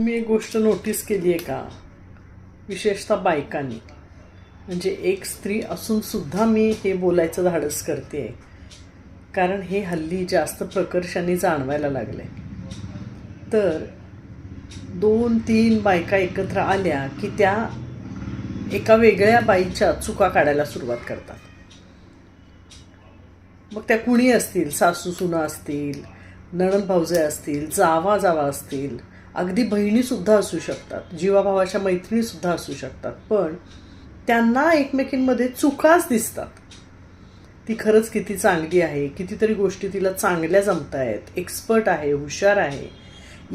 मी एक गोष्ट नोटीस केली आहे का? विशेषतः बायकांनी. म्हणजे एक स्त्री असून सुद्धा मी हे बोलायचं धाडस करते कारण हे हल्ली जास्त प्रकर्षाने जाणवायला लागले तर दोन तीन बायका एकत्र आल्या की त्या एका वेगळ्या बाईच्या चुका काढायला सुरुवात करतात. मग त्या कुणी असतील? सासू सुना असतील? नणंद भाऊजे असतील? जावा जावा असतील? अगदी बहिणीसुद्धा असू शकतात जीवाभावाच्या मैत्रिणीसुद्धा असू शकतात पण त्यांना एकमेकींमध्ये चुकाच दिसतात. ती खरंच किती चांगली आहे कितीतरी गोष्टी तिला चांगल्या जमत आहेत एक्सपर्ट आहे हुशार आहे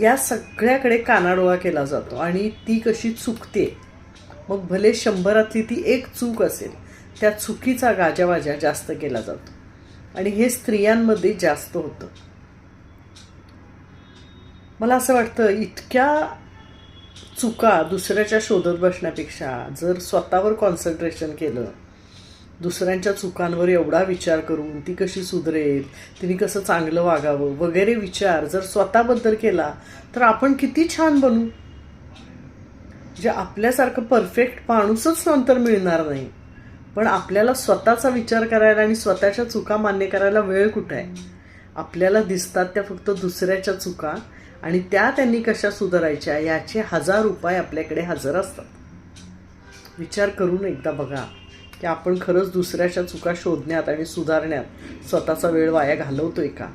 या सगळ्याकडे कानाडोळा केला जातो आणि ती कशी चुकते. मग भले शंभरातली ती एक चूक असेल त्या चुकीचा गाजावाजा जास्त केला जातो. आणि हे स्त्रियांमध्ये जास्त होतं. मला असं वाटतं इतक्या चुका दुसऱ्याच्या शोधत बसण्यापेक्षा जर स्वतःवर कॉन्सन्ट्रेशन केलं दुसऱ्यांच्या चुकांवर एवढा विचार करून ती कशी सुधरेल तिने कसं चांगलं वागावं वगैरे विचार जर स्वतःबद्दल केला तर आपण किती छान बनू. जे आपल्यासारखं परफेक्ट माणूसच नंतर मिळणार नाही. पण आपल्याला स्वतःचा विचार करायला आणि स्वतःच्या चुका मान्य करायला वेळ कुठं आहे? आपल्याला दिसतात त्या फक्त दुसऱ्याच्या चुका आणि त्या त्यांनी कशा सुधारायच्या याचे हजार उपाय आपल्याकडे हजर असतात. विचार करून एकदा बघा की आपण खरंच दुसऱ्याच्या चुका शोधण्यात आणि सुधारण्यात स्वतःचा वेळ वाया घालवतोय का?